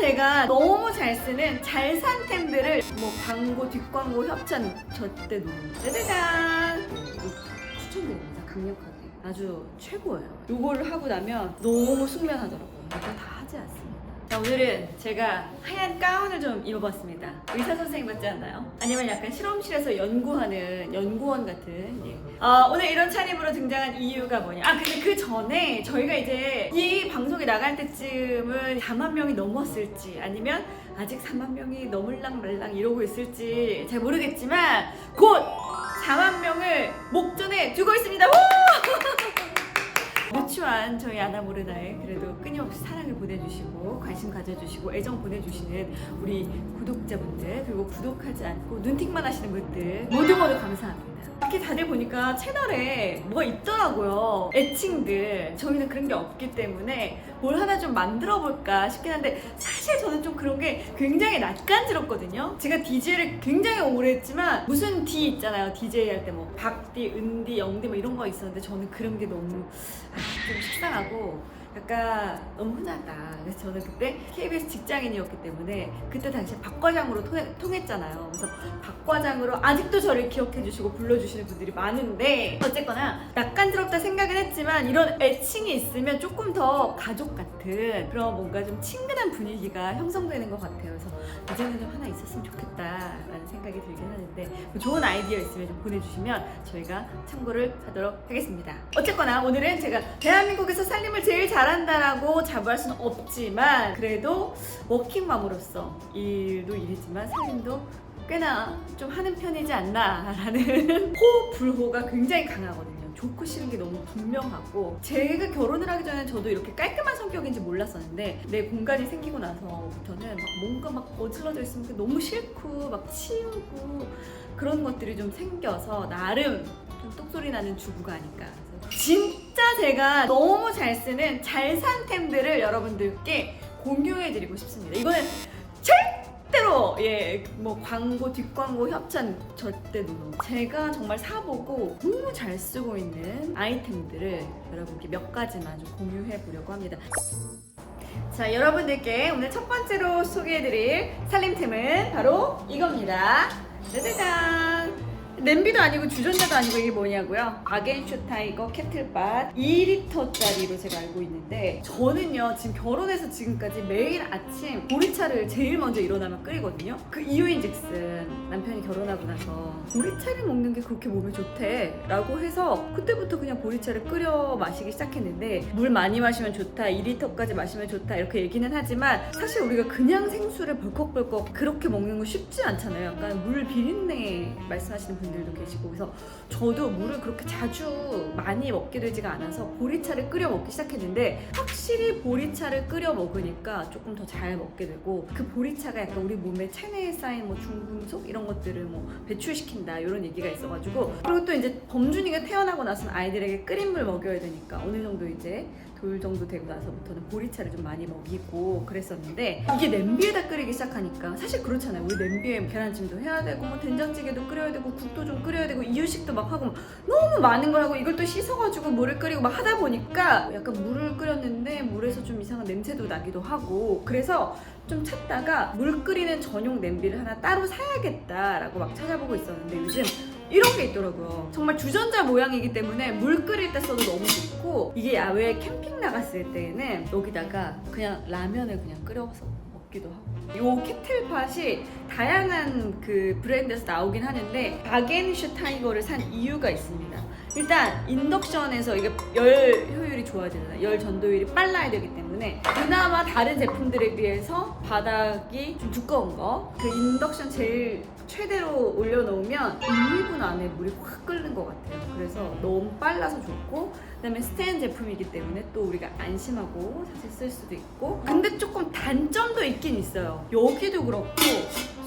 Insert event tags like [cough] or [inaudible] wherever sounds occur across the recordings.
제가 너무 잘 쓰는 잘 산 템들을 뭐 광고 뒷광고 협찬 저때 누릅니다 짜자잔! 추천드립니다 강력하게. 아주 최고예요. 요거를 하고 나면 너무 숙면하더라고요. 이거 다 하지 않습니다 자 오늘은 제가 하얀 가운을 좀 입어봤습니다 의사 선생님 같지 않나요? 아니면 약간 실험실에서 연구하는 연구원 같은 예. 어, 오늘 이런 차림으로 등장한 이유가 뭐냐 아 근데 그 전에 저희가 이제 이 방송이 나갈 때쯤은 4만 명이 넘었을지 아니면 아직 4만 명이 넘을랑 말랑 이러고 있을지 잘 모르겠지만 곧 4만 명을 목전에 두고 있습니다 우! 무추한 저희 아나모르나에 그래도 끊임없이 사랑을 보내주시고 관심 가져주시고 애정 보내주시는 우리 구독자분들 그리고 구독하지 않고 눈팅만 하시는 분들 모두 모두 감사합니다. 이렇게 다들 보니까 채널에 뭐가 있더라고요. 애칭들 저희는 그런 게 없기 때문에 뭘 하나 좀 만들어 볼까 싶긴 한데 사실 저는 좀 그런 게 굉장히 낯간지럽거든요. 제가 DJ를 굉장히 오래 했지만 무슨 D 있잖아요. DJ 할 때 뭐 박디, 은디, 영디 뭐 이런 거 있었는데 저는 그런 게 너무 아, 좀 식상하고 약간 흔하다. 그래서 저는 그때 KBS 직장인이었기 때문에 그때 당시에 박 과장으로 통해, 통했잖아요. 그래서 박 과장으로 아직도 저를 기억해 주시고 불러주시는 분들이 많은데 어쨌거나 낯간지럽다 생각은 했지만 이런 애칭이 있으면 조금 더 가족 같은 그런 뭔가 좀 친근한 분위기가 형성되는 것 같아요. 그래서 이제는 좀 하나 있었으면 좋겠다라는 생각이 들긴 하는데 뭐 좋은 아이디어 있으면 좀 보내주시면 저희가 참고를 하도록 하겠습니다. 어쨌거나 오늘은 제가 대한민국에서 살림을 제일 잘 한다라고 자부할 수는 없지만 그래도 워킹맘으로서 일도 일이지만 살림도 꽤나 좀 하는 편이지 않나라는 [laughs] 호 불호가 굉장히 강하거든요. 좋고 싫은 게 너무 분명하고 제가 결혼을 하기 전에 저도 이렇게 깔끔한 성격인지 몰랐었는데 내 공간이 생기고 나서부터는 막 뭔가 막 어질러져 있으면 너무 싫고 막 치우고 그런 것들이 좀 생겨서 나름 좀 똑소리 나는 주부가 아닐까 진짜 제가 너무 잘 쓰는 잘 산 템들을 여러분들께 공유해드리고 싶습니다. 이거는 절대로 예 뭐 광고 뒷광고 협찬 절대 노노 제가 정말 사보고 너무 잘 쓰고 있는 아이템들을 여러분께 몇 가지만 좀 공유해 보려고 합니다. 자 여러분들께 오늘 첫 번째로 소개해드릴 살림템은 바로 이겁니다. 짜자잔 냄비도 아니고 주전자도 아니고 이게 뭐냐고요? 아겐슈타이거 캐틀밭 2리터짜리로 제가 알고 있는데 저는요 지금 결혼해서 지금까지 매일 아침 보리차를 제일 먼저 일어나면 끓이거든요 그 이유인즉슨 남편이 결혼하고 나서 보리차를 먹는 게 그렇게 몸에 좋대 라고 해서 그때부터 그냥 보리차를 끓여 마시기 시작했는데 물 많이 마시면 좋다 2리터까지 마시면 좋다 이렇게 얘기는 하지만 사실 우리가 그냥 생수를 벌컥벌컥 그렇게 먹는 거 쉽지 않잖아요 약간 물 비린내 말씀하시는 분들도 계시고 그래서 저도 물을 그렇게 자주 많이 먹게 되지가 않아서 보리차를 끓여 먹기 시작했는데 확실히 보리차를 끓여 먹으니까 조금 더 잘 먹게 되고 그 보리차가 약간 우리 몸에 체내에 쌓인 뭐 중금속 이런 것들을 뭐 배출시킨다 이런 얘기가 있어가지고 그리고 또 이제 범준이가 태어나고 나서는 아이들에게 끓인 물 먹여야 되니까 어느 정도 이제 돌 정도 되고 나서부터는 보리차를 좀 많이 먹이고 그랬었는데 이게 냄비에다 끓이기 시작하니까 사실 그렇잖아요. 우리 냄비에 계란찜도 해야 되고 뭐 된장찌개도 끓여야 되고 국도 좀 끓여야 되고 이유식도 막 하고 너무 많은 걸 하고 이걸 또 씻어가지고 물을 끓이고 막 하다 보니까 약간 물을 끓였는데 물에서 좀 이상한 냄새도 나기도 하고 그래서 좀 찾다가 물 끓이는 전용 냄비를 하나 따로 사야겠다라고 막 찾아보고 있었는데 요즘 이런 게 있더라고요. 정말 주전자 모양이기 때문에 물 끓일 때 써도 너무 좋고 이게 야외에 캠핑 나갔을 때는 여기다가 그냥 라면을 그냥 끓여서 먹기도 하고 이 캐틀팟이 다양한 그 브랜드에서 나오긴 하는데 바겐슈 타이거를 산 이유가 있습니다. 일단 인덕션에서 이게 열 효율이 좋아야 되잖아요. 열 전도율이 빨라야 되기 때문에 그나마 다른 제품들에 비해서 바닥이 좀 두꺼운 거. 그 인덕션 제일 최대로 올려놓으면 1, 2분 안에 물이 확 끓는 것 같아요. 그래서 너무 빨라서 좋고 그다음에 스텐 제품이기 때문에 또 우리가 안심하고 사실 쓸 수도 있고 근데 조금 단점도 있긴 있어요. 여기도 그렇고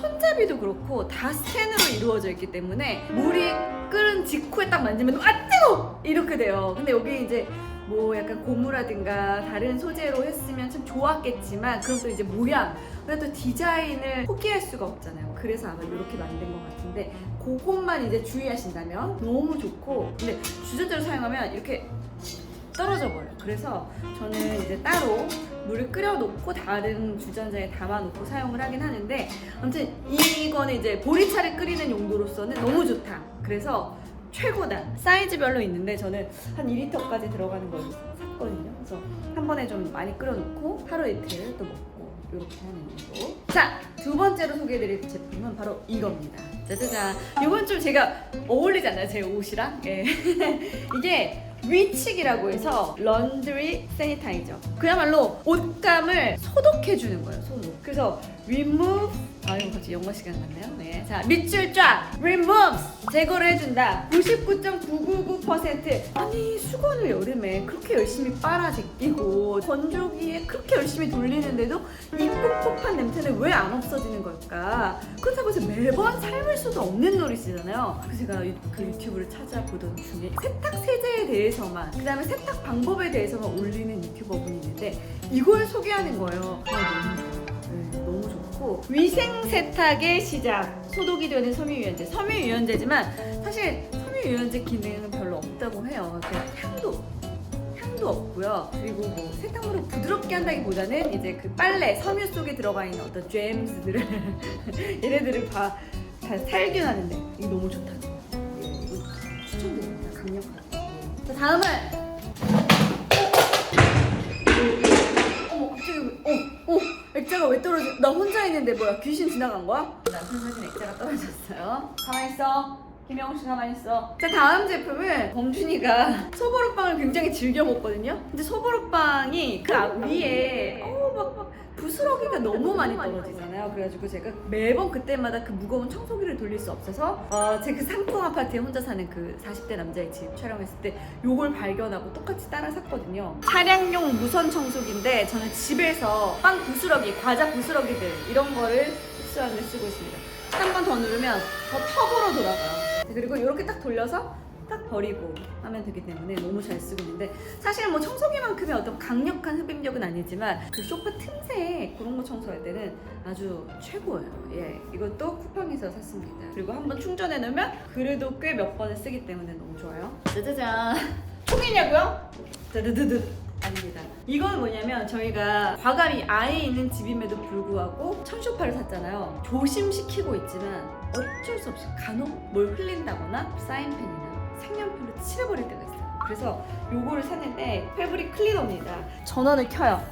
손잡이도 그렇고 다 스텐으로 이루어져 있기 때문에 물이 끓은 직후에 딱 만지면 아 뜨거! 이렇게 돼요. 근데 여기 이제 뭐 약간 고무라든가 다른 소재로 했으면 참 좋았겠지만 그럼 또 이제 모양 또 디자인을 포기할 수가 없잖아요. 그래서 아마 이렇게 만든 것 같은데 그것만 이제 주의하신다면 너무 좋고 근데 주전자로 사용하면 이렇게 떨어져 버려요. 그래서 저는 이제 따로 물을 끓여놓고 다른 주전자에 담아놓고 사용을 하긴 하는데 아무튼 이거는 이제 보리차를 끓이는 용도로서는 너무 좋다. 그래서 최고다. 사이즈별로 있는데 저는 한 2리터까지 들어가는 걸 샀거든요. 그래서 한 번에 좀 많이 끓여놓고 하루 이틀 또 먹고 이렇게 하는 용도. 자, 두 번째로 소개해드릴 제품은 바로 이겁니다. 짜자잔. 이건 좀 제가 어울리지 않나요? 제 옷이랑? 예. [laughs] 이게 위칙이라고 해서 런드리 세니타이저. 그야말로 옷감을 소독해주는 거예요, 소독. 그래서 remove 아 이거 갑자기 영어 시간 같네요. 네, 자 밑줄 쫙 removes 제거를 해준다. 99.999% 아니 수건을 여름에 그렇게 열심히 빨아 제끼고 건조기에 그렇게 열심히 돌리는데도 이 꿉꿉한 냄새는 왜 안 없어지는 걸까? 그렇다고 해서 매번 삶을 수도 없는 노릇이잖아요. 그래서 제가 유- 그 유튜브를 찾아보던 중에 세탁 세제에 대해서만 그다음에 세탁 방법에 대해서만 올리는 유튜버 분이 있는데 이걸 소개하는 거예요. 아, 너무 좋고 위생 세탁의 시작. 소독이 되는 섬유유연제. 섬유유연제지만 사실 섬유유연제 기능은 별로 없다고 해요. 향도 향도 없고요. 그리고 뭐 세탁물을 부드럽게 한다기보다는 이제 그 빨래 섬유 속에 들어가 있는 어떤 잼스들을 [laughs] 얘네들을 다, 다 살균하는데 이거 너무 예, 이거 추천드립니다 강력하게 자 다음은. 어머 갑자기 왜- 어, 어, 액자가 왜 떨어져? 나 혼자 있는데 뭐야? 귀신 지나간 거야? 남편 사진 액자가 떨어졌어요. 가만 있어. 김영우 씨 가만 있어. 자 다음 제품은 범준이가 [laughs] 소보루빵을 굉장히 즐겨 먹거든요. 근데 소보루빵이 그 앞 위에 어막 막 부스러기가 너무 많이 떨어지잖아요. 그래가지고 제가 매번 그때마다 그 무거운 청소기를 돌릴 수 없어서 어, 제그 상품 아파트에 혼자 사는 그 40대 남자의 집 촬영했을 때 요걸 발견하고 똑같이 따라 샀거든요. 차량용 무선 청소기인데 저는 집에서 빵 부스러기, 과자 부스러기들 이런 거를 흡수하는 데 쓰고 있습니다. 한 번 더 누르면 더 텁으로 돌아가요. 그리고 이렇게 딱 돌려서 딱 버리고 하면 되기 때문에 너무 잘 쓰고 있는데 사실 뭐 청소기만큼의 어떤 강력한 흡입력은 아니지만 그 소파 틈새 그런 거 청소할 때는 아주 최고예요. 예, 이것도 쿠팡에서 샀습니다. 그리고 한번 충전해 놓으면 그래도 꽤 몇 번을 쓰기 때문에 너무 좋아요. 짜자잔. [laughs] 총이냐고요? 드드드드. 아닙니다. 이건 뭐냐면 저희가 과감히 아이 있는 집임에도 불구하고 천쇼파를 샀잖아요. 조심시키고 있지만 어쩔 수 없이 간혹 뭘 흘린다거나 사인펜이나 색연필로 칠해버릴 때가 있어요. 그래서 요거를 샀는데 패브릭 클리너입니다. 전원을 켜요.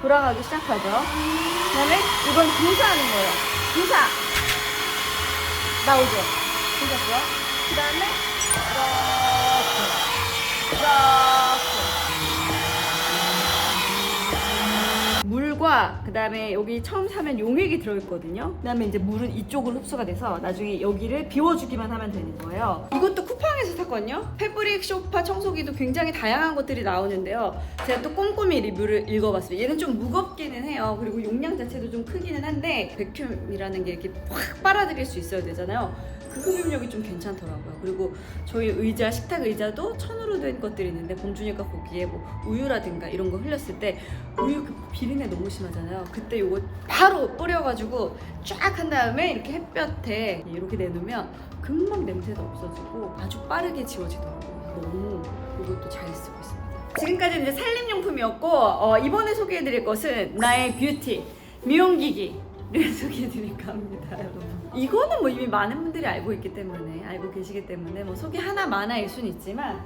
돌아가기 시작하죠. 그다음에 이건 분사하는 거예요. 분사 나오죠. 보셨어요? 그다음에 이렇게 이렇게 그다음에 여기 처음 사면 용액이 들어있거든요. 그다음에 이제 물은 이쪽으로 흡수가 돼서 나중에 여기를 비워주기만 하면 되는 거예요. 이것도 쿠팡에서 샀거든요. 패브릭 쇼파 청소기도 굉장히 다양한 것들이 나오는데요. 제가 또 꼼꼼히 리뷰를 읽어봤어요. 얘는 좀 무겁기는 해요. 그리고 용량 자체도 좀 크기는 한데 백큐음이라는 게 이렇게 확 빨아들일 수 있어야 되잖아요. 그 흡입력이 좀 괜찮더라고요. 그리고 저희 의자, 식탁 의자도 천으로 된 것들이 있는데 범준이가 거기에 뭐 우유라든가 이런 거 흘렸을 때 우유 그 비린내 너무 심하잖아요. 그때 요거 바로 뿌려가지고 쫙 한 다음에 이렇게 햇볕에 이렇게 내놓으면 금방 냄새도 없어지고 아주 빠르게 지워지더라고요. 너무 이것도 잘 쓰고 있습니다. 지금까지 이제 살림용품이었고 어, 이번에 소개해드릴 것은 나의 뷰티 미용기기를 [laughs] 소개해드릴까 합니다, 여러분. 이거는 뭐 이미 많은 분들이 알고 있기 때문에 알고 계시기 때문에 뭐 소개 하나 많아일 순 있지만 야,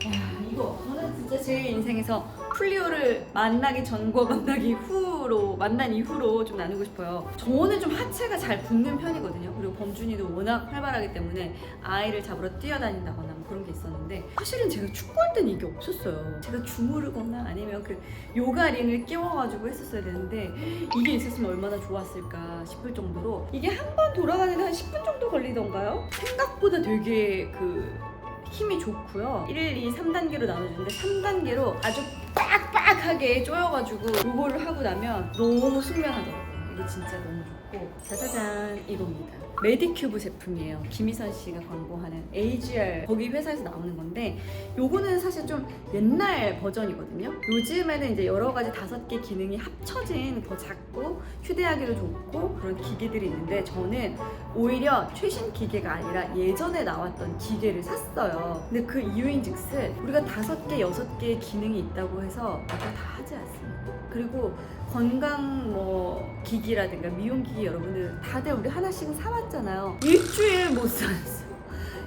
이거 저는 진짜 제 인생에서 플리오를 만나기 전과 만나기 후 로 만난 이후로 좀 나누고 싶어요. 저는 좀 하체가 잘 붙는 편이거든요. 그리고 범준이도 워낙 활발하기 때문에 아이를 잡으러 뛰어다닌다거나 뭐 그런 게 있었는데 사실은 제가 축구할 때는 이게 없었어요. 제가 주무르거나 아니면 그 요가링을 끼워가지고 했었어야 되는데 이게 있었으면 얼마나 좋았을까 싶을 정도로 이게 한 번 돌아가는데 한 10분 정도 걸리던가요? 생각보다 되게 그 힘이 좋고요. 1, 2, 3단계로 나눠주는데 3단계로 아주 빡빡하게 쪼여가지고 요거를 하고 나면 너무 숙면하더라고요. 이거 진짜 너무 좋 고 짜자잔 이겁니다. 메디큐브 제품이에요. 김희선 씨가 광고하는 AGR 거기 회사에서 나오는 건데 요거는 사실 좀 옛날 버전이거든요. 요즘에는 이제 여러 가지 다섯 개 기능이 합쳐진 더 작고 휴대하기도 좋고 그런 기계들이 있는데 저는 오히려 최신 기계가 아니라 예전에 나왔던 기계를 샀어요. 근데 그 이유인즉슨 우리가 다섯 개, 여섯 개의 기능이 있다고 해서 아까 다 하지 않습니다. 그리고 건강 뭐 기기라든가 미용 기기 여러분들 다들 우리 하나씩은 사왔잖아요. 일주일 못 썼어요.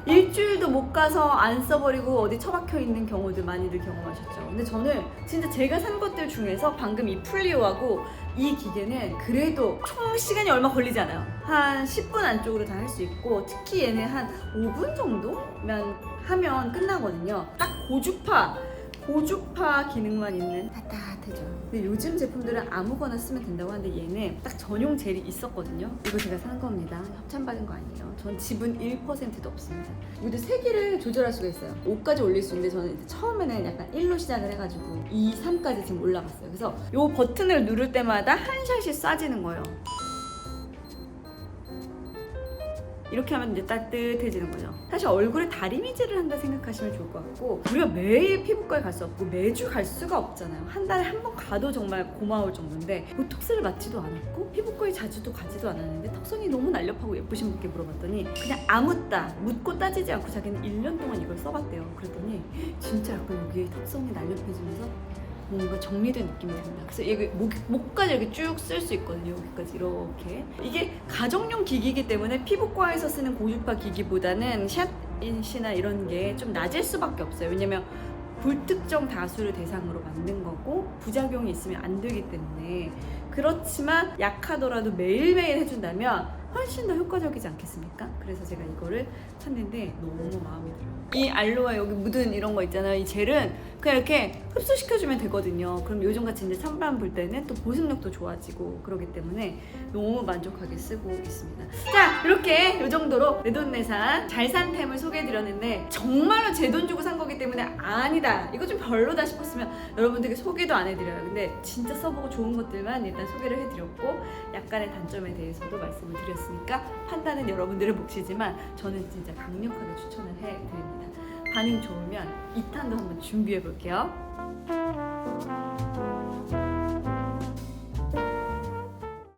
일주일도 못 가서 안 써버리고 어디 처박혀 있는 경우들 많이들 경험하셨죠. 근데 저는 진짜 제가 산 것들 중에서 방금 이 플리오하고 이 기계는 그래도 총 시간이 얼마 걸리지 않아요. 한 10분 안쪽으로 다 할 수 있고 특히 얘는 한 5분 정도면 하면 끝나거든요. 딱 고주파 고주파 기능만 있는 따뜻해져. 근데 요즘 제품들은 아무거나 쓰면 된다고 하는데 얘는 딱 전용 젤이 있었거든요. 이거 제가 산 겁니다. 협찬받은 거 아니에요. 전 지분 1%도 없습니다. 이것도 세기를 조절할 수가 있어요. 5까지 올릴 수 있는데 저는 이제 처음에는 약간 1로 시작을 해가지고 2, 3까지 지금 올라갔어요. 그래서 이 버튼을 누를 때마다 한 샷이 쏴지는 거예요. 이렇게 하면 이제 따뜻해지는 거죠. 사실 얼굴에 다리미질을 한다 생각하시면 좋을 것 같고 우리가 매일 피부과에 갈 수 없고 매주 갈 수가 없잖아요. 한 달에 한 번 가도 정말 고마울 정도인데 보톡스를 맞지도 않았고 피부과에 자주도 가지도 않았는데 턱선이 너무 날렵하고 예쁘신 분께 물어봤더니 그냥 아무따 묻고 따지지 않고 자기는 1년 동안 이걸 써봤대요. 그랬더니 진짜 약간 여기 턱선이 날렵해지면서 뭔가 정리된 느낌이 듭니다. 그래서 이게 목, 목까지 이렇게 쭉 쓸 수 있거든요. 여기까지 이렇게. 이게 가정용 기기이기 때문에 피부과에서 쓰는 고주파 기기보다는 샷인시나 이런 게 좀 낮을 수밖에 없어요. 왜냐면 불특정 다수를 대상으로 만든 거고 부작용이 있으면 안 되기 때문에 그렇지만 약하더라도 매일매일 해준다면 훨씬 더 효과적이지 않겠습니까? 그래서 제가 이거를 샀는데 너무 마음에 들어요. 이 알로에 여기 묻은 이런 거 있잖아요. 이 젤은 그냥 이렇게 흡수시켜주면 되거든요. 그럼 요즘같이 이제 찬바람 불 때는 또 보습력도 좋아지고 그러기 때문에 너무 만족하게 쓰고 있습니다. 자, 이렇게 이 정도로 내 돈내산 잘 산 템을 소개해드렸는데 정말로 제 돈 주고 산 거기 때문에 아니다. 이거 좀 별로다 싶었으면 여러분들께 소개도 안 해드려요. 근데 진짜 써보고 좋은 것들만 일단 소개를 해드렸고 약간의 단점에 대해서도 말씀을 드렸 있으니까 판단은 여러분들의 몫이지만 저는 진짜 강력하게 추천을 해드립니다. 반응 좋으면 2탄도 한번 준비해 볼게요.